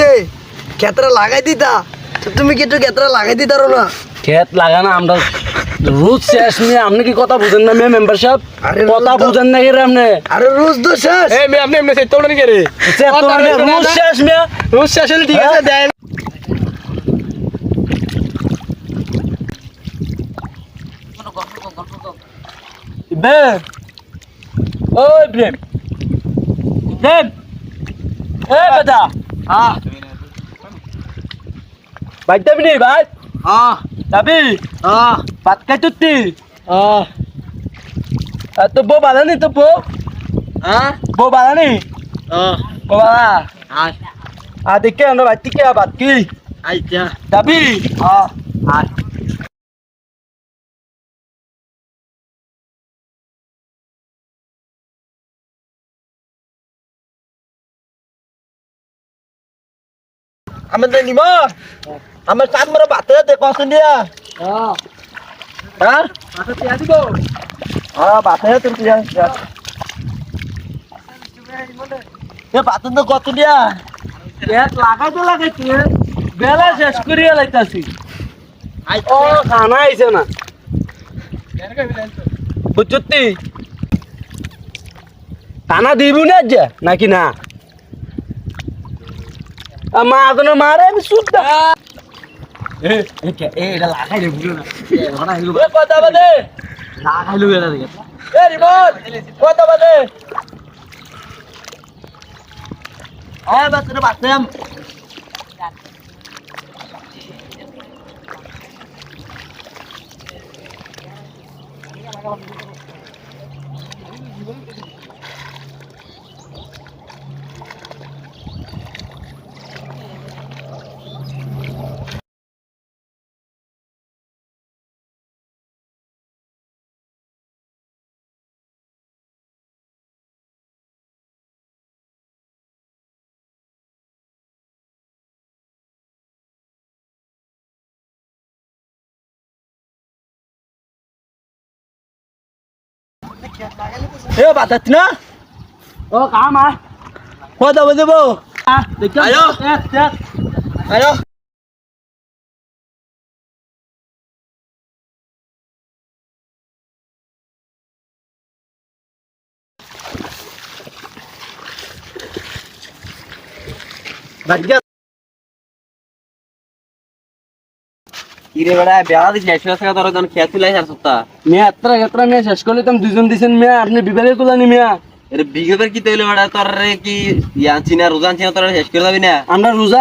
হয়েছে ক্ষেত্রে লাগাই দিতা। তো তুমি কি একটু ক্ষেত্রে লাগাই দিতারো না? খেত লাগানো আমরা রুজ শেষ নিয়ে আপনি কি কথা বুঝেন না মেয়ে মেম্বার সাহেব আরে কথা রোজ তো- বুঝেন না কি রে আপনি? আরে রোজ তো শেষ। এই মেয়ে আপনি এমনি সেটা ওটা নিয়ে রে? সে তোমার রুজ শেষ মেয়ে রোজ শেষ হলে ঠিক আছে দেন। ইব্রাহিম ওই ইব্রাহিম ইব্রাহিম এ বেটা। হ্যাঁ বাইক যাবি নি ভাই। হ্যাঁ যাবি? হ্যাঁ ভাত খাই তুই হ্যাঁ আর তো বউ বাঁধা নি তো বউ? হ্যাঁ বউ বাঁধা নি? হ্যাঁ বউ বাঁধা আয়। আর দেখে আমরা ভাত কি ভাত কি? আইতা যাবি? হ্যাঁ আয়। আমাদের নিমা? আমার কান মারা বাতে দে কষ্ট দিয়া। হ্যাঁ। হ্যাঁ? আসিব হ্যাঁ তোর দিয়া এ বাতে তো কত দিয়া। পেট লাগাইতে লাগাইতে বেলা শেষ করিয়া লাইতাছি। ও খানা আইছে না। বুঝছি খানা দিব না যে নাকি না? মা মারে আমি সুদ্ধা এটা লাগাই রে বুঝো না। কথা বাদে। লাগাইলো এটা দেখে এ রিমোট কথা বাদে। আয় বাতে রে বাতে আম এ বাতাত না ও কাম আ কথা কিরে বেড়া বেড়া দিস শেষ তোর জন খেয়ে তুলাই আর সত্তা মেয়ে এত্রা এত্রা মেয়ে শেষ করলে তুমি দুজন দিছেন মেয়ে আপনি বিবেকে কুলানি মেয়া। এর বিগের কি তৈলে বেড়া তোর কি ইয়ান চিনা রোজান চিনা তোর শেষ করে যাবি না? আমরা রোজ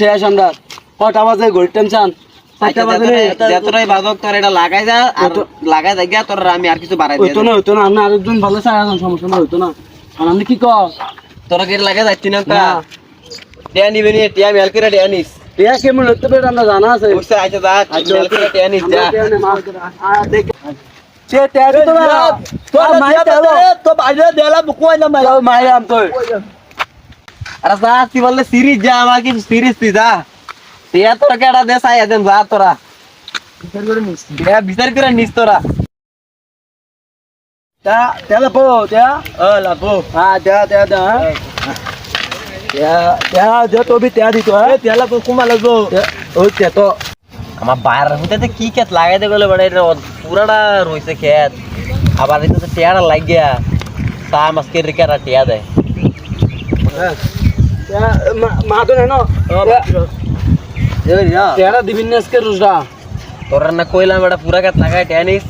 শেষ আমরা। কটা বাজে এটা লাগাই যা আর লাগাই দেখা তোর আমি আর কিছু বাড়াই হইতো না হইতো না আপনি আরেকজন ভালো চাই সমস্যা না হইতো না। আর আপনি কি কর? তোর কি লাগাই যাচ্ছি না না। টিয়া নিবি নি টিয়া মেল করে টিয়া নিস। এয়া কেমন হইতে পারে আমরা জানা আছে? বুঝতে আইছে যা মেল করে টিয়া নিস যা। সে তেরি তো না তো মাই তেলো তো বাইরে দেলা বুকুয়াই না মাই তো মাই আম তো আরে যা তুই বললে সিরিজ যা আমার কি সিরিজ তুই যা। টিয়া তোর কেডা দে সাই দেন যা তোরা টিয়া বিচার করে নিস তোরা তা তেলা পো তা ও লাবো হ্যাঁ তা তা তা তেলা বুকুমা লাগবো ওই তো আমার বাইরের হতে কি ক্ষেত লাগাইতে গেলে বড় এটা পুরাটা রয়েছে ক্ষেত আবার এটা তো লাগিয়া তা মাসকে রেখে টিয়া দেয় মা তো না তেরা দিবিন আজকে রোজা তোর না কইলাম এটা পুরা ক্ষেত লাগাই টিয়া নিস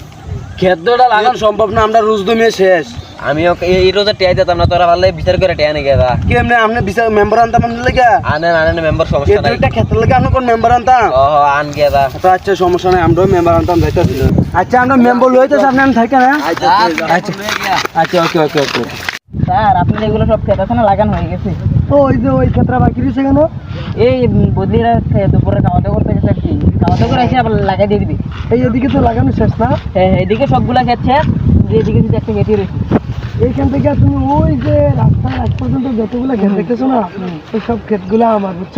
খেদ্যটা লাগানো সম্ভব না আমরা রোজ দমে শেষ আমিও এই রোজে টিয়া দিতাম না তোরা ভালো বিচার করে টিয়া নিয়ে গেদা কেমনে আপনি বিচার মেম্বার আনতাম আপনার লেগে? আনেন আনেন মেম্বার সমস্যা নাই। এটা ক্ষেত্রের লেগে আপনি কোন মেম্বার আনতাম? ও আন গেদা আচ্ছা আচ্ছা সমস্যা নাই আমরাও মেম্বার আনতাম যাইতেছিল আচ্ছা আমরা মেম্বার লইতেছি আপনি আমি থাকেন হ্যাঁ? আচ্ছা আচ্ছা ওকে ওকে ওকে স্যার আপনার এগুলো সব খেতাখানা লাগানো হয়ে গেছে। তো ওই যে ওই ক্ষেত্রে বাকি রয়েছে কেন? এই বদলিরা দুপুরে খাওয়া দাওয়া করতে গেছে কি। খাওয়া দাওয়া করে এসে আবার লাগাই দিয়ে দিবি। এই এদিকে তো লাগানো শেষ না? হ্যাঁ এদিকে সবগুলা খেচ্ছে যে এদিকে একটা খেতে রয়েছে। এইখান থেকে তুমি ওই যে রাস্তার এক পর্যন্ত যতগুলো ক্ষেত দেখতেছো না ওই সব ক্ষেতগুলো আমার বুঝছ?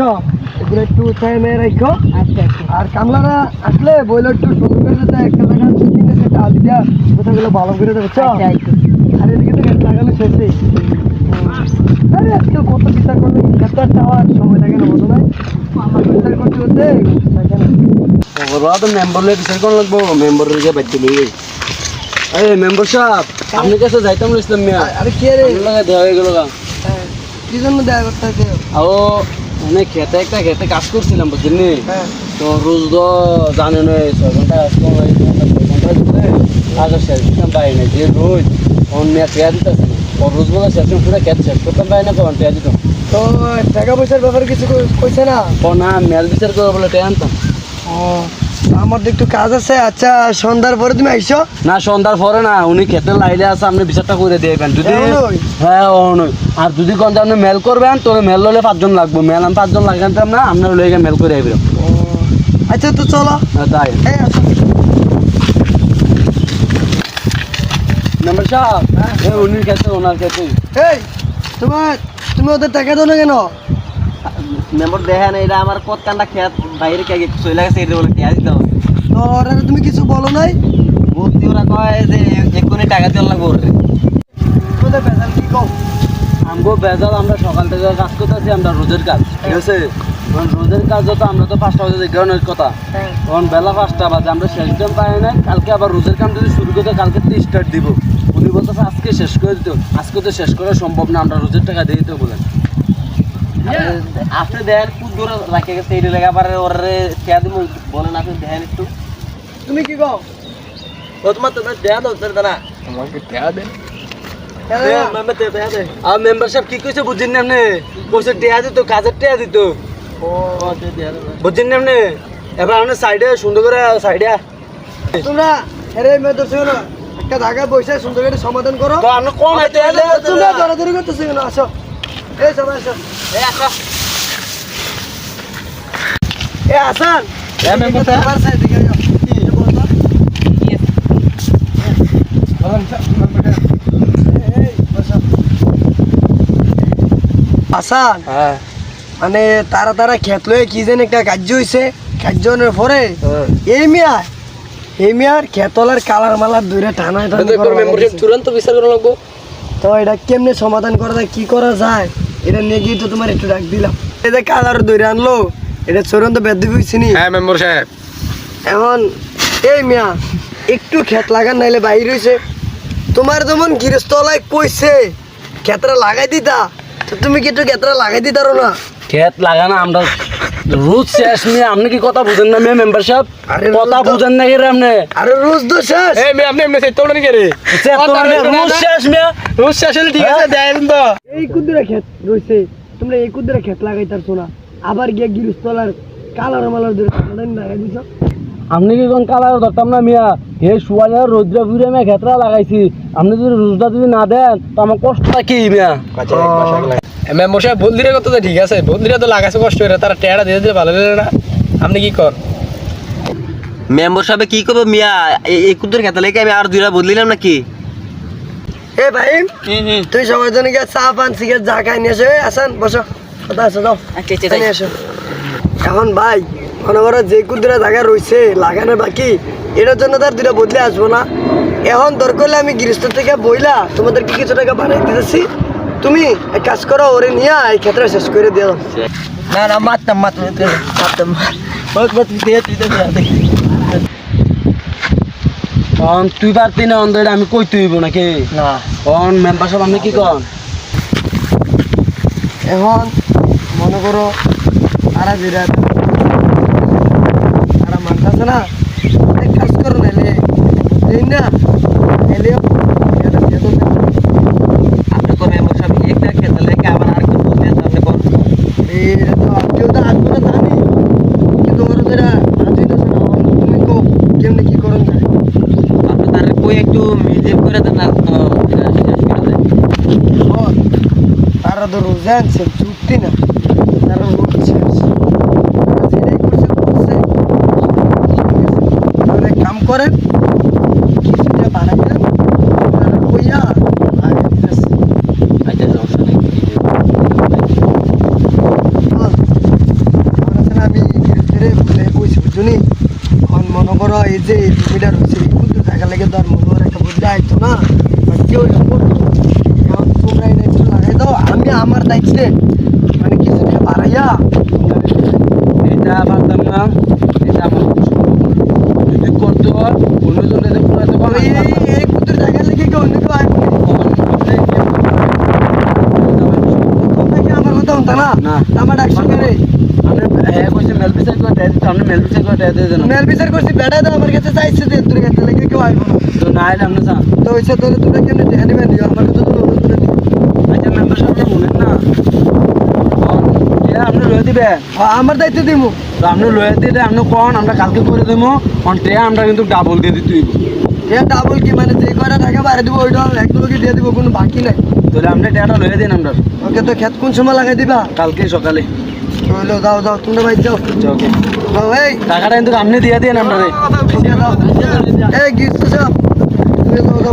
এগুলো একটু উঠায় মেয়ে রাখো আচ্ছা আচ্ছা। আর কামলারা আসলে বইলে একটু সুন্দর করে দিতে একটা জায়গা চিনি একটা আলি দেওয়া কোথাগুলো ভালো করে দেবে বুঝছ? আচ্ছা আচ্ছা। আর এদিকে তো ক্ষেত লাগানো শেষই আরে আজকাল কত বিচার করলে? ক্ষেতটা চাওয়ার সময় লাগে না বলো না আমার বিচার করতে করতে থাকে না। ওরা তো মেম্বার বিচার কোন লাগবো মেম্বার রেগে বাধ্য লই এই মেম্বার সাহেব আপনি কাছে যাইতাম ইসলাম মিয়া। আরে কে রে? লাগে দেওয়া হয়ে গেল গা। হ্যাঁ, কি জন্য দেখা করতেছে? আও মানে খেতে একটা খেতে কাজ করছিলাম নি? হ্যাঁ। তো রোজ তো জানেন ওই ছয় ঘণ্টা কাজ করো এই ঘণ্টা ঘণ্টা আগে শেষ করতাম পাই না যে রোজ অন্য পেয়া দিতেছে ও রোজ বলে শেষ করে খেতে শেষ করতাম পাই না কখন পেয়া দিতাম তো টাকা পয়সার ব্যাপারে কিছু কই- কইছে না? ও না মেল বিচার করে বলে টেয়া আনতাম। ও আমার একটু কাজ আছে। আচ্ছা সন্ধ্যার পরে তুমি আইসো। না সন্ধ্যার পরে না উনি খেতে লাইলে আছে আপনি বিচারটা করে দিবেন যদি হ্যাঁ অনই আর যদি কোন আপনি মেল করবেন তো মেল হলে পাঁচজন লাগবে। মেল আমি পাঁচজন লাগাতাম না আপনার লইগে মেল করে আইবেন। আচ্ছা তো চলো। তাই। এই আসো। নাম্বার সাহেব এই উনি খেতে ওনার খেতে। এই তোমার তুমি ওদের টাকা দাও না কেন? মেম্বার দেখেন এটা আমার কতকানটা খেত বাইরে কে চলে গেছে এটা বলে টিয়া দিতে হবে। তো ওরা তুমি কিছু বলো নাই? ভর্তি ওরা কয় যে এক্ষুনি টাকা দিয়ে লাগবে ওরে। বেজাল কি কও? আমগো বেজাল আমরা সকাল থেকে কাজ করতেছি আমরা রোজের কাজ। ঠিক আছে? এখন রোজের কাজ তো আমরা তো পাঁচটা বাজে দেখে অনেক কথা। হ্যাঁ। তখন বেলা পাঁচটা বাজে আমরা শেষ টাইম পাই না কালকে আবার রোজের কাম যদি শুরু করতে কালকে তো স্টার্ট দিব। উনি বলতেছে আজকে শেষ করে দিতে আজকে তো শেষ করা সম্ভব না আমরা রোজের টাকা দিয়ে দিতে বলেন। আপনি দেখেন খুব দূরে রাখে গেছে এই লেগা পারে ওরে দিব বলেন আপনি দেখেন একটু। তুমি কি কও? ও তোমার তো দেয়া দাও তোর দানা। মেম্বার দেয়া দে আর মেম্বারশিপ কি কইছে বুঝছেন না আপনি? কইছে টেয়া দিত কাজের টেয়া দিত। ও ও দেয়া দে বুঝছেন না আপনি? এবার আপনি সাইডে সুন্দর করে সাইডে তোমরা আরে মেয়ে তো শোনো একটা জায়গায় বসে সুন্দর করে সমাধান করো। তো আপনি কোন হাতে এলে তোমরা দৌড়াদৌড়ি করতেছো কেন? আসো। এই সবাই আসো। এই আসো। এ। দিকে হ্যাঁ। মানে তারা তারা খেত লয়ে কি যেন একটা কার্য হয়েছে কার্যনের পরে এই মিয়া এই মিয়ার খেতলার কালার মালার দূরে টানা তুরন্ত বিচার করা লাগবো। তো এটা কেমনে সমাধান করা যায় কি করা যায় এটা নিয়ে গিয়ে তো তোমার একটু ডাক দিলাম। যে কালার দূরে আনলো এটা চূড়ান্ত বেদ হয়েছিনি হ্যাঁ মেম্বার সাহেব। এখন এই মিয়া একটু ক্ষেত লাগান নাইলে বাইর হয়েছে তোমার যেমন গৃহস্থলায় কইছে ক্ষেতরা লাগাই দিতা তো তুমি কি একটু ক্ষেতরা লাগাই দিতারো না? খেত লাগানো আমরা রোজ শেষ নিয়ে আপনি কি কথা বুঝেন না মেয়ে মেম্বারশিপ আরে কথা বুঝেন না কি রে আপনি। আরে রোজ তো শেষ। এই মে আপনি এমনি সেটা বলেন কে রে সে তো রোজ শেষ মেয়ে। রোজ শেষে ঠিক আছে দেন তো। এই কুদ্দুরা ক্ষেত রয়েছে তোমরা এই কুদ্দুরা ক্ষেত লাগাইতারছো না। আবার গিয়ে গৃহস্থলার কালার মালার লাগাই দিছ। আপনি কি কোন কালার ধরতাম না মিয়া? হে শুয়ালে রোদ্রা ফুরে মেয়ে খেতরা লাগাইছি। আপনি যদি রোজটা যদি না দেন তো আমার কষ্টটা কি মিয়া? মেম্বার সাহেব বন্দিরা কত তো ঠিক আছে বন্দিরা তো লাগাছে কষ্ট করে তারা টেয়ারা দিয়ে দিলে ভালো লাগে না। আপনি কি কর? মেম্বার সাহেব কি করব মিয়া? এই কুদ্দুর খেতে লেগে আমি আর দুইটা বদলিলাম নাকি? এ ভাই তুই সবার জন্য চা পান সিগারেট যা খাই নিয়ে আসান বসো। আছে যাও এসো। এখন ভাই মনে করো যে কুদ্দুরা জায়গা রয়েছে লাগানো বাকি। এটার জন্য তার দুটা বদলে আসব না। এখন দরকার হলে আমি গৃহস্থ থেকে বইলা তোমাদেরকে কিছু টাকা বানিয়ে দিতেছি। তুমি এক কাজ করো ওরে নিয়ে এই ক্ষেত্রে শেষ করে দাও। না না মারতাম মারতাম মারতাম অন তুই পারতি না অন আমি কই তুইব নাকি? না। অন মেম্বারশিপ আপনি কি কন? এখন মনে করো তারা যেটা তারা মানতেছে না এক কাজ করো নাহলে বুঝলেন না আপনি মেম্বার সাহেব একটা খেতে লেগে আবার আর কেউ বলতে আপনি কোন এটা তো কেউ তো আসবে না জানি। কিন্তু ওরা যেটা আসিতেছে না তুমি কো কেমনি কি করুন যায় আপনি তার কই একটু মিউজিক করে দেন না তো দেন। তারা রোজা আনছে চুক্তি না তারা রোজ শেষ তারা যেটাই করছে করছে তাহলে এক কাম করেন কিছুটা দেন কইয়া আগে দিতেছে আমি বলে কইছি বুঝুনি? এখন মনে করো এই যে এই জমিটা রয়েছে এই কিন্তু জায়গা লেগে ধর মনে করো একটা বুঝতে আইতো না। কেউ এখন তোমরা এটা একটু লাগাই দাও। আমি আমার দায়িত্বে মানে কিছুটা বাড়াইয়া তোমরা কথা না না। আমার ডাকছো কে রে আপনি হ্যাঁ কইছে মেল বিচার করে দেয় দিতে আপনি মেল বিচার করে দেয় দিয়ে দেন মেল বিচার করছি বেড়া দাও আমার কাছে চাইছে যে তোর কাছে লেগে কেউ আইব না তো না এলে আপনি যান তো হইছে তোর তোরা কেমনে ধ্যান দিবে দিও আমার কাছে তো অনুরোধ না? আমার দায়িত্ব দিমু। তো আপনি লয়ে দিলে আপনি কোন আমরা কালকে করে দেবো অন আমরা কিন্তু ডাবল দিয়ে দিতে এ ডাবল কি মানে যে কয়টা টাকা বাইরে দিব ওইটা এক কি দিয়ে দিব কোনো বাকি নাই। তাহলে আপনি টাকাটা লয়ে দিন আমরা। ওকে তো খেত কোন সময় লাগাই দিবা? কালকে সকালে। চলো যাও যাও তোমরা বাইর যাও। ওকে। এই। টাকাটা কিন্তু আপনি দিয়ে দিন আমরা দিয়ে এই সব যাও।